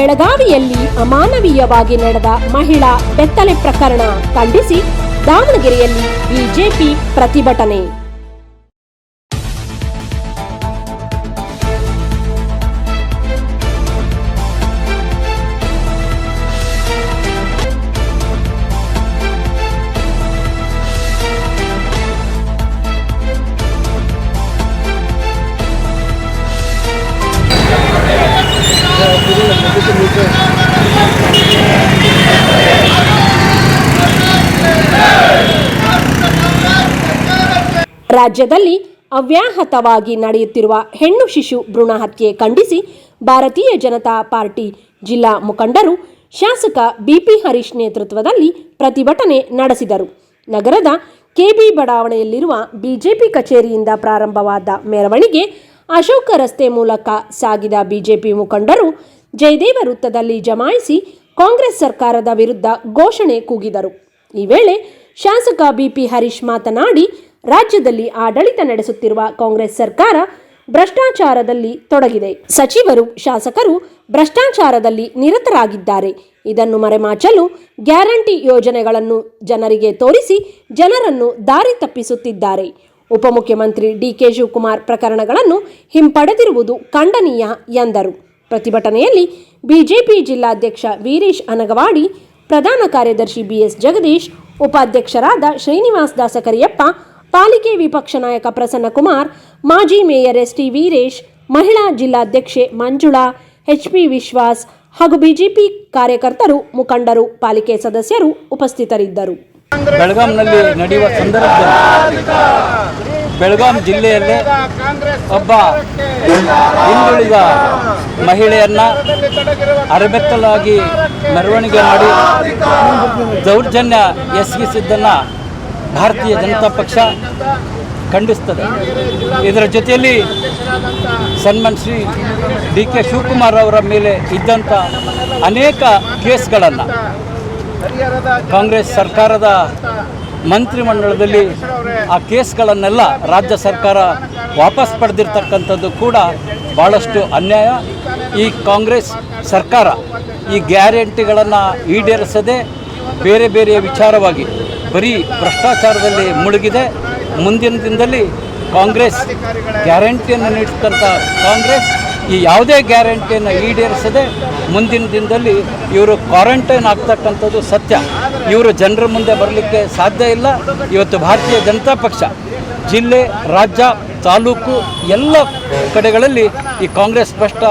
ಬೆಳಗಾವಿಯಲ್ಲಿ ಅಮಾನವೀಯವಾಗಿ ನಡೆದ ಮಹಿಳಾ ಬೆತ್ತಲೆ ಪ್ರಕರಣ ಖಂಡಿಸಿ ದಾವಣಗೆರೆಯಲ್ಲಿ ಬಿಜೆಪಿ ಪ್ರತಿಭಟನೆ. ರಾಜ್ಯದಲ್ಲಿ ಅವ್ಯಾಹತವಾಗಿ ನಡೆಯುತ್ತಿರುವ ಹೆಣ್ಣು ಶಿಶು ಭ್ರೂಣ ಹತ್ಯೆ ಖಂಡಿಸಿ ಭಾರತೀಯ ಜನತಾ ಪಾರ್ಟಿ ಜಿಲ್ಲಾ ಮುಖಂಡರು ಶಾಸಕ ಬಿಪಿ ಹರೀಶ್ ನೇತೃತ್ವದಲ್ಲಿ ಪ್ರತಿಭಟನೆ ನಡೆಸಿದರು. ನಗರದ ಕೆಬಿ ಬಡಾವಣೆಯಲ್ಲಿರುವ ಬಿಜೆಪಿ ಕಚೇರಿಯಿಂದ ಪ್ರಾರಂಭವಾದ ಮೆರವಣಿಗೆ ಅಶೋಕ ರಸ್ತೆ ಮೂಲಕ ಸಾಗಿದ ಬಿಜೆಪಿ ಮುಖಂಡರು ಜಯದೇವ ವೃತ್ತದಲ್ಲಿ ಜಮಾಯಿಸಿ ಕಾಂಗ್ರೆಸ್ ಸರ್ಕಾರದ ವಿರುದ್ಧ ಘೋಷಣೆ ಕೂಗಿದರು. ಈ ವೇಳೆ ಶಾಸಕ ಬಿಪಿ ಹರೀಶ್ ಮಾತನಾಡಿ, ರಾಜ್ಯದಲ್ಲಿ ಆಡಳಿತ ನಡೆಸುತ್ತಿರುವ ಕಾಂಗ್ರೆಸ್ ಸರ್ಕಾರ ಭ್ರಷ್ಟಾಚಾರದಲ್ಲಿ ತೊಡಗಿದೆ. ಸಚಿವರು, ಶಾಸಕರು ಭ್ರಷ್ಟಾಚಾರದಲ್ಲಿ ನಿರತರಾಗಿದ್ದಾರೆ. ಇದನ್ನು ಮರೆಮಾಚಲು ಗ್ಯಾರಂಟಿ ಯೋಜನೆಗಳನ್ನು ಜನರಿಗೆ ತೋರಿಸಿ ಜನರನ್ನು ದಾರಿ ತಪ್ಪಿಸುತ್ತಿದ್ದಾರೆ. ಉಪಮುಖ್ಯಮಂತ್ರಿ ಡಿಕೆ ಶಿವಕುಮಾರ್ ಪ್ರಕರಣಗಳನ್ನು ಹಿಂಪಡೆದಿರುವುದು ಖಂಡನೀಯ ಎಂದರು. ಪ್ರತಿಭಟನೆಯಲ್ಲಿ ಬಿಜೆಪಿ ಜಿಲ್ಲಾಧ್ಯಕ್ಷ ವೀರೇಶ್ ಅನಗವಾಡಿ, ಪ್ರಧಾನ ಕಾರ್ಯದರ್ಶಿ ಬಿಎಸ್ ಜಗದೀಶ್, ಉಪಾಧ್ಯಕ್ಷರಾದ ಶ್ರೀನಿವಾಸ್ ದಾಸಕರಿಯಪ್ಪ, ಪಾಲಿಕೆ ವಿಪಕ್ಷ ನಾಯಕ ಪ್ರಸನ್ನಕುಮಾರ್, ಮಾಜಿ ಮೇಯರ್ ಎಸ್ ಟಿ ವೀರೇಶ್, ಮಹಿಳಾ ಜಿಲ್ಲಾಧ್ಯಕ್ಷೆ ಮಂಜುಳಾ ಎಚ್ಪಿ ವಿಶ್ವಾಸ್ ಹಾಗೂ ಬಿಜೆಪಿ ಕಾರ್ಯಕರ್ತರು, ಮುಖಂಡರು, ಪಾಲಿಕೆ ಸದಸ್ಯರು ಉಪಸ್ಥಿತರಿದ್ದರು. ಬೆಳಗಾಂನಲ್ಲಿ ನಡೆಯುವ ಸಂದರ್ಭದಲ್ಲಿ ಬೆಳಗಾಂ ಜಿಲ್ಲೆಯಲ್ಲಿ ಒಬ್ಬ ಹಿಂದುಳಿದ ಮಹಿಳೆಯನ್ನ ಅರಬೆತ್ತಲಾಗಿ ಮೆರವಣಿಗೆ ಮಾಡಿ ದೌರ್ಜನ್ಯ ಎಸಗಿಸಿದ್ದನ್ನು ಭಾರತೀಯ ಜನತಾ ಪಕ್ಷ ಖಂಡಿಸ್ತದೆ. ಇದರ ಜೊತೆಯಲ್ಲಿ ಸನ್ಮಾನ್ ಶ್ರೀ ಡಿ ಕೆ ಶಿವಕುಮಾರ್ ಅವರ ಮೇಲೆ ಇದ್ದಂಥ ಅನೇಕ ಕೇಸ್ಗಳನ್ನು ಕಾಂಗ್ರೆಸ್ ಸರ್ಕಾರದ ಮಂತ್ರಿಮಂಡಲದಲ್ಲಿ ಆ ಕೇಸ್ಗಳನ್ನೆಲ್ಲ ರಾಜ್ಯ ಸರ್ಕಾರ ವಾಪಸ್ ಪಡೆದಿರ್ತಕ್ಕಂಥದ್ದು ಕೂಡ ಭಾಳಷ್ಟು ಅನ್ಯಾಯ. ಈ ಕಾಂಗ್ರೆಸ್ ಸರ್ಕಾರ ಈ ಗ್ಯಾರಂಟಿಗಳನ್ನು ಈಡೇರಿಸದೆ ಬೇರೆ ಬೇರೆ ವಿಚಾರವಾಗಿ ಬರೀ ಭ್ರಷ್ಟಾಚಾರದಲ್ಲಿ ಮುಳುಗಿದೆ. ಮುಂದಿನ ದಿನದಲ್ಲಿ ಕಾಂಗ್ರೆಸ್ ಗ್ಯಾರಂಟಿಯನ್ನು ನೀಡಿದಂಥ ಕಾಂಗ್ರೆಸ್ ಈ ಯಾವುದೇ ಗ್ಯಾರಂಟಿಯನ್ನು ಈಡೇರಿಸದೆ ಮುಂದಿನ ದಿನದಲ್ಲಿ ಇವರು ಕ್ವಾರಂಟೈನ್ ಆಗ್ತಕ್ಕಂಥದ್ದು ಸತ್ಯ. ಇವರು ಜನರ ಮುಂದೆ ಬರಲಿಕ್ಕೆ ಸಾಧ್ಯ ಇಲ್ಲ. ಇವತ್ತು ಭಾರತೀಯ ಜನತಾ ಪಕ್ಷ, ಜಿಲ್ಲೆ, ರಾಜ್ಯ, ತಾಲೂಕು ಎಲ್ಲ ಕಡೆಗಳಲ್ಲಿ ಈ ಕಾಂಗ್ರೆಸ್ ಸ್ಪಷ್ಟ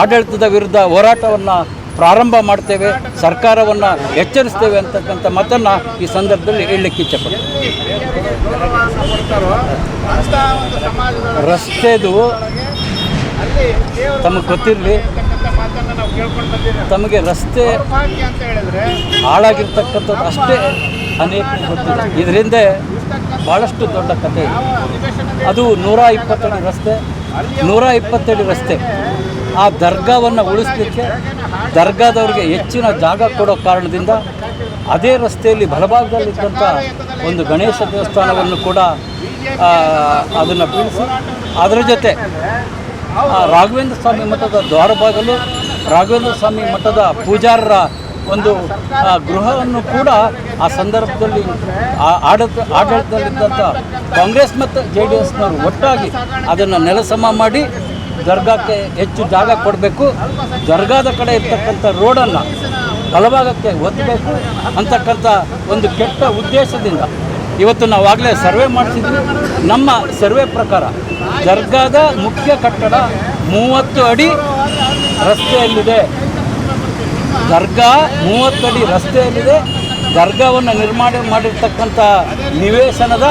ಆಡಳಿತದ ವಿರುದ್ಧ ಹೋರಾಟವನ್ನು ಪ್ರಾರಂಭ ಮಾಡ್ತೇವೆ, ಸರ್ಕಾರವನ್ನು ಎಚ್ಚರಿಸ್ತೇವೆ ಅಂತಕ್ಕಂಥ ಮತನ್ನು ಈ ಸಂದರ್ಭದಲ್ಲಿ ಹೇಳಲಿಕ್ಕೆ ಇಚ್ಛೆಪಡ್ತೀನಿ. ರಸ್ತೆದು ತಮಗೆ ಗೊತ್ತಿರಲಿ ತಮಗೆ ರಸ್ತೆ ಹಾಳಾಗಿರ್ತಕ್ಕಂಥದ್ದು ಅಷ್ಟೇ ಅನೇಕ ಗೊತ್ತಿದೆ. ಇದರಿಂದ ಭಾಳಷ್ಟು ದೊಡ್ಡ ಕಥೆ ಇದೆ. ಅದು ನೂರ ಇಪ್ಪತ್ತೆರಡು ರಸ್ತೆ ನೂರ ಇಪ್ಪತ್ತೆರಡು ರಸ್ತೆ. ಆ ದರ್ಗಾವನ್ನು ಉಳಿಸ್ಲಿಕ್ಕೆ ದರ್ಗಾದವ್ರಿಗೆ ಹೆಚ್ಚಿನ ಜಾಗ ಕೊಡೋ ಕಾರಣದಿಂದ ಅದೇ ರಸ್ತೆಯಲ್ಲಿ ಬಲಭಾಗದಲ್ಲಿದ್ದಂಥ ಒಂದು ಗಣೇಶ ದೇವಸ್ಥಾನವನ್ನು ಕೂಡ ಅದನ್ನು ಬೀಳಿಸಿ ಅದರ ಜೊತೆ ರಾಘವೇಂದ್ರ ಸ್ವಾಮಿ ಮಠದ ದ್ವಾರಬಾಗಲು ರಾಘವೇಂದ್ರ ಸ್ವಾಮಿ ಮಠದ ಪೂಜಾರರ ಒಂದು ಗೃಹವನ್ನು ಕೂಡ ಆ ಸಂದರ್ಭದಲ್ಲಿ ಆಡಳಿತ ಆಡಳಿತದಲ್ಲಿದ್ದಂಥ ಕಾಂಗ್ರೆಸ್ ಮತ್ತು ಜೆ ಡಿ ಎಸ್ನವರು ಒಟ್ಟಾಗಿ ಅದನ್ನು ನೆಲಸಮ ಮಾಡಿ ದರ್ಗಾಕ್ಕೆ ಹೆಚ್ಚು ಜಾಗ ಕೊಡಬೇಕು. ದರ್ಗಾದ ಕಡೆ ಇರ್ತಕ್ಕಂಥ ರೋಡನ್ನು ಬಲಭಾಗಕ್ಕೆ ಒತ್ತಬೇಕು ಅಂತಕ್ಕಂಥ ಒಂದು ಕೆಟ್ಟ ಉದ್ದೇಶದಿಂದ ಇವತ್ತು ನಾವಾಗಲೇ ಸರ್ವೆ ಮಾಡಿಸಿದ್ವಿ ನಮ್ಮ ಸರ್ವೆ ಪ್ರಕಾರ ದರ್ಗಾದ ಮುಖ್ಯ ಕಟ್ಟಡ ಮೂವತ್ತು ಅಡಿ ರಸ್ತೆಯಲ್ಲಿದೆ. ದರ್ಗಾ ಮೂವತ್ತು ಅಡಿ ರಸ್ತೆಯಲ್ಲಿದೆ. ದರ್ಗಾವನ್ನು ನಿರ್ಮಾಣ ಮಾಡಿರ್ತಕ್ಕಂಥ ನಿವೇಶನದ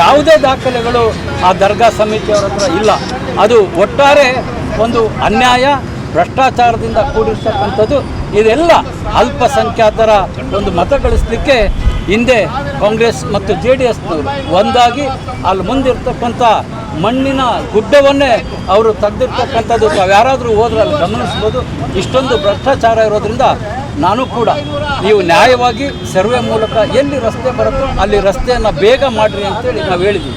ಯಾವುದೇ ದಾಖಲೆಗಳು ಆ ದರ್ಗಾ ಸಮಿತಿಯವರ ಹತ್ರ ಇಲ್ಲ. ಅದು ಒಟ್ಟಾರೆ ಒಂದು ಅನ್ಯಾಯ, ಭ್ರಷ್ಟಾಚಾರದಿಂದ ಕೂಡಿರ್ತಕ್ಕಂಥದ್ದು. ಇದೆಲ್ಲ ಅಲ್ಪಸಂಖ್ಯಾತರ ಒಂದು ಮತ ಗಳಿಸಲಿಕ್ಕೆ ಹಿಂದೆ ಕಾಂಗ್ರೆಸ್ ಮತ್ತು ಜೆ ಡಿ ಎಸ್ನವರು ಒಂದಾಗಿ ಅಲ್ಲಿ ಮುಂದಿರ್ತಕ್ಕಂಥ ಮಣ್ಣಿನ ಗುಡ್ಡವನ್ನೇ ಅವರು ತೆಗೆದಿರ್ತಕ್ಕಂಥದ್ದು. ಯಾರಾದರೂ ಹೋದ್ರೆ ಅಲ್ಲಿ ಗಮನಿಸ್ಬೋದು. ಇಷ್ಟೊಂದು ಭ್ರಷ್ಟಾಚಾರ ಇರೋದ್ರಿಂದ ನಾನು ಕೂಡ ನೀವು ನ್ಯಾಯವಾಗಿ ಸರ್ವೆ ಮೂಲಕ ಎಲ್ಲಿ ರಸ್ತೆ ಬರುತ್ತೋ ಅಲ್ಲಿ ರಸ್ತೆಯನ್ನು ಬೇಗ ಮಾಡಿರಿ ಅಂತೇಳಿ ನಾವು ಹೇಳಿದ್ವಿ.